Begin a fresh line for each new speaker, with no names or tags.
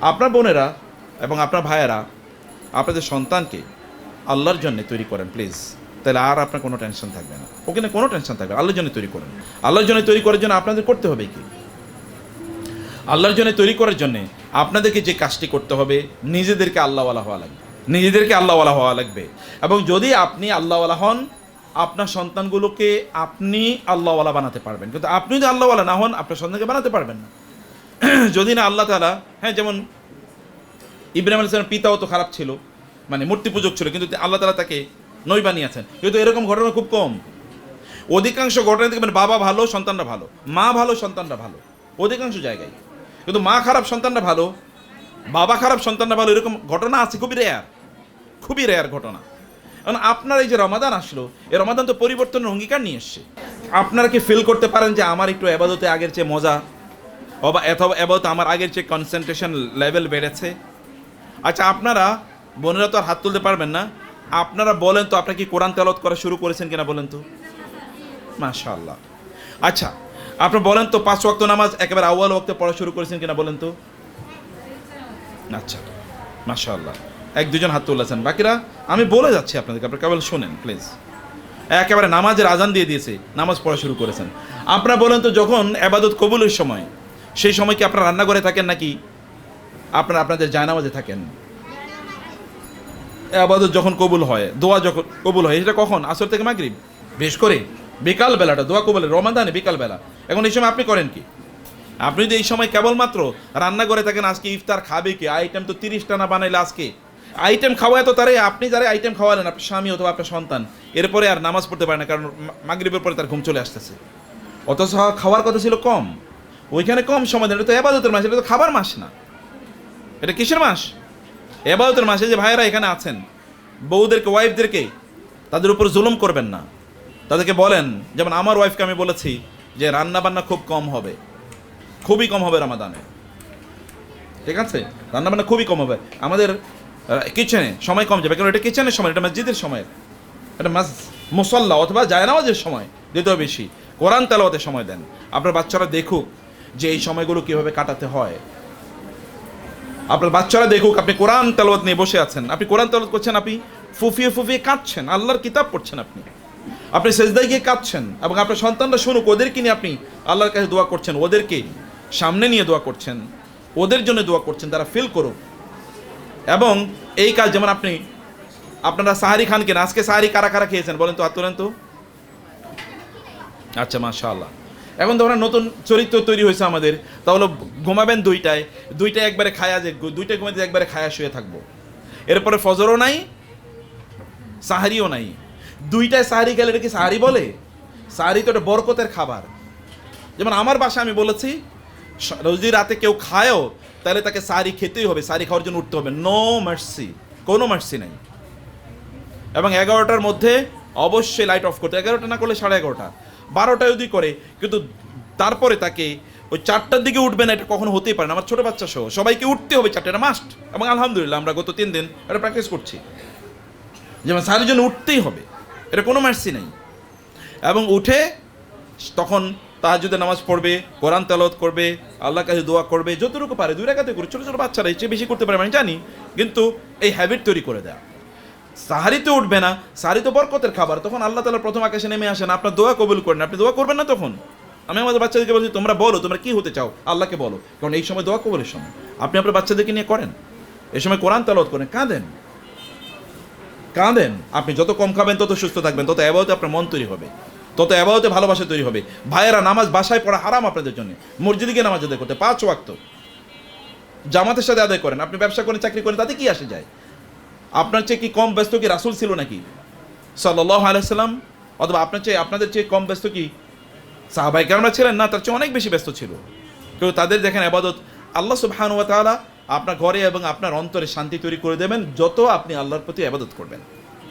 আপনার বোনেরা এবং আপনার ভাইয়েরা, আপনাদের সন্তানকে আল্লাহর জন্য তৈরি করেন প্লিজ তাহলে আর আপনার কোনো টেনশন থাকবে না। ওখানে কোনো টেনশন থাকবে না। আল্লাহর জন্য তৈরি করেন। আল্লাহর জন্য তৈরি করার জন্য আপনাদের করতে হবে কি? আল্লাহর জন্য তৈরি করার জন্য আপনাদেরকে যে কাজটি করতে হবে, নিজেদেরকে আল্লাহওয়ালা হওয়া লাগবে। নিজেদেরকে আল্লাহওয়ালা হওয়া লাগবে। এবং যদি আপনি আল্লাহওয়ালা হন, আপনার সন্তানগুলোকে আপনি আল্লাহওয়ালা বানাতে পারবেন। কিন্তু আপনি যদি আল্লাহওয়ালা না হন, আপনার সন্তানকে বানাতে পারবেন না। যদি না আল্লাহ তালা হ্যাঁ যেমন ইব্রাহিম আল ইসলামের পিতাও তো খারাপ ছিল মানে মূর্তি পূজক ছিল, কিন্তু আল্লাহ তালা তাকে নই বানিয়েছেন। কিন্তু এরকম ঘটনা খুব কম। অধিকাংশ ঘটনা দেখবেন বাবা ভালো, সন্তানরা ভালো, মা ভালো, সন্তানরা ভালো, অধিকাংশ জায়গায়। কিন্তু মা খারাপ, সন্তানরা ভালো, বাবা খারাপ, সন্তানরা ভালো, এরকম ঘটনা আছে, খুবই রেয়ার খুবই রেয়ার ঘটনা। কারণ আপনার এই যে রমাদান আসলো, এই রমাদান তো পরিবর্তনের অঙ্গীকার নিয়ে এসছে। আপনারা কি ফিল করতে পারেন যে আমার একটু এবাদতে আগের চেয়ে মজা? অবা অথবা এবাদত আমার আগের চেয়ে কনসেন্ট্রেশন লেভেল বেড়েছে। আচ্ছা আপনারা, বোনেরা তো আর হাত তুলতে পারবেন না। আপনারা বলেন তো, আপনারা কি কোরআন তেলত করা শুরু করেছেন কিনা বলেন তো? মাশাআল্লাহ। আচ্ছা আপনি বলেন তো, পাঁচ ওয়াক্ত নামাজ একেবারে আউয়াল ওয়াক্তে পড়া শুরু করেছেন কিনা বলেন তো? আচ্ছা মাশাআল্লাহ। এক, দুজন হাত তুলেছেন। বাকিরা, আমি বলে যাচ্ছি আপনাদেরকে, আপনারা কেবল শোনেন প্লিজ একেবারে নামাজের আজান দিয়ে দিয়েছে, নামাজ পড়া শুরু করেছেন। আপনারা বলেন তো, যখন এবাদত কবুলের সময় সেই সময় কি আপনারা রান্না করে থাকেন নাকি? আপনারা আপনাদের জায়নামাজে থাকেন? আবাদত যখন কবুল হয়, দোয়া যখন কবুল হয় সেটা কখন? আসর থেকে মাগরিব? বেশ করে। বিকাল বেলাটা দোয়া কবুলের রমাদানে বিকাল বেলা এখন এই সময় আপনি করেন কি? আপনি যদি এই সময় কেবলমাত্র রান্না করে থাকেন, আজকে ইফতার খাবে কি? আইটেম তো তিরিশটা না বানাইলে আজকে। আইটেম খাওয়ায় তো তারে, আপনি যারা আইটেম খাওয়ালেন আপনার স্বামী অথবা আপনার সন্তান, এরপরে আর নামাজ পড়তে পারে না, কারণ মাগরিবের পরে তার ঘুম চলে আসতেছে। অথচ খাওয়ার কথা ছিল কম। ওইখানে কম সময় দেন এটা তো এবাদতের মাস, এটা তো খাবার মাস না। এটা কিসের মাস? এবাদতের মাসে যে ভাইয়েরা এখানে আছেন, বউদেরকে, ওয়াইফদেরকে, তাদের উপর জুলুম করবেন না। তাদেরকে বলেন, যেমন আমার ওয়াইফকে আমি বলেছি যে রান্না বান্না খুব কম হবে, খুবই কম হবে রামাদানে। ঠিক আছে? রান্না বান্না খুবই কম হবে। আমাদের কিচেনে সময় কম যাবে কারণ এটা কিচেনের সময়, এটা মসজিদের সময়। এটা মাস, মুসল্লা অথবা জায়নামাজের সময় দিতে বেশি। কোরআন তেলাওয়াতে সময় দেন। আপনার বাচ্চারা দেখুক যে এই সময়গুলো কীভাবে কাটাতে হয়। আপনার বাচ্চারা দেখুক, আপনি কোরআন তেলাওয়াত নিয়ে বসে আছেন। আপনি কোরআন তেলাওয়াত করছেন, আপনি ফুফিয়ে ফুফিয়ে কাঁদছেন, আল্লাহর কিতাব পড়ছেন আপনি। আপনি সেজদায় গিয়ে কাঁদছেন এবং আপনার সন্তানরা শুনুক, ওদেরকে নিয়ে আপনি আল্লাহর কাছে দোয়া করছেন, ওদেরকে সামনে নিয়ে দোয়া করছেন, ওদের জন্য দোয়া করছেন, তারা ফিল করুক। এবং এই কাজ যেমন আপনি, আপনারা সাহারি খান কেন আজকে সাহারি কারা কারা খেয়েছেন বলেন তো তোলেন তো? আচ্ছা মাশাআল্লাহ। এখন তো নতুন চরিত্র তৈরি হয়েছে আমাদের তাহলে ঘুমাবেন দুইটায় দুইটায় একবারে খায়া যে দুইটায় ঘুমাতে একবারে খায়া শুয়ে থাকব। এরপরে ফজরও নাই, সাহারিও নাই। দুইটায় সাহারি গেলে এটা কি সাহারি বলে? সাহারি তো একটা বরকতের খাবার। যেমন আমার বাসা আমি বলেছি যদি রাতে কেউ খায়ও, তাহলে তাকে সারি খেতেই হবে সারি খাওয়ার জন্য উঠতে হবে। নো মার্সি কোনো মার্সি নাই। এবং এগারোটার মধ্যে অবশ্যই লাইট অফ করতে এগারোটা না করলে সাড়ে এগারোটা। বারোটা যদি করে, কিন্তু তারপরে তাকে ওই চারটার দিকে উঠবে না, এটা কখনো হতেই পারে না। আমার ছোটো বাচ্চা সহ, সবাইকে উঠতে হবে চারটে মাস্ট এবং আলহামদুলিল্লাহ, আমরা গত তিন দিন এটা প্র্যাকটিস করছি। যেমন সারের জন্য উঠতেই হবে, এটা কোনো মার্সি নেই। এবং উঠে তখন তাহাজুদে নামাজ পড়বে, কোরআন তেলত করবে আল্লাহ কাছে দোয়া করবে, যতটুকু পারে, দুই রেখাতে করে। ছোটো ছোটো বাচ্চারা এর চেয়ে বেশি করতে পারে আমি জানি, কিন্তু এই হ্যাবিট তৈরি করে দেয়। সাহারিতে উঠবে না সাহারি তো বরকতের খাবার, তখন আল্লাহ তালা প্রথম আকাশে নেমে আসেন, আপনার দোয়া কবুল করেন, আপনি দোয়া করবেন না তখন? আমি আমাদের বাচ্চাদেরকে বলছি, তোমরা বলো, তোমরা কি হতে চাও? আল্লাহকে বলো। কারণ এই সময় দোয়া কবলের সময়। আপনি আপনার বাচ্চাদেরকে নিয়ে করেন। এই সময় কোরআন তালত করেন। কাঁদেন। কাঁদেন। আপনি যত কম খাবেন, তত সুস্থ থাকবেন, তত অ্যাবাউতে আপনার মন তৈরি হবে। তত অ্যাবাউতে ভালোবাসা তৈরি হবে। ভাইয়েরা, নামাজ বাসায় পড়া হারাম আপনাদের জন্য। মসজিদে গিয়ে নামাজ আদায় করতে পাঁচ ওয়াক্ত। জামাতের সাথে আদায় করেন। আপনি ব্যবসা করেন, চাকরি করেন, তাতে কি আসে যায়? আপনার চেয়ে কি কম ব্যস্ত কি রাসুল ছিল নাকি? সাল্লাহ আলাইসাল্লাম অথবা আপনার চেয়ে, আপনাদের চেয়ে কম ব্যস্ত কি সাহাবাই কেমন ছিলেন? না, তার চেয়ে অনেক বেশি ব্যস্ত ছিল। কেউ তাদের দেখেন আবাদত, আল্লাহ সুবাহানুয়া তালা আপনার ঘরে এবং আপনার অন্তরে শান্তি তৈরি করে দেবেন, যত আপনি আল্লাহর প্রতি আবাদত করবেন।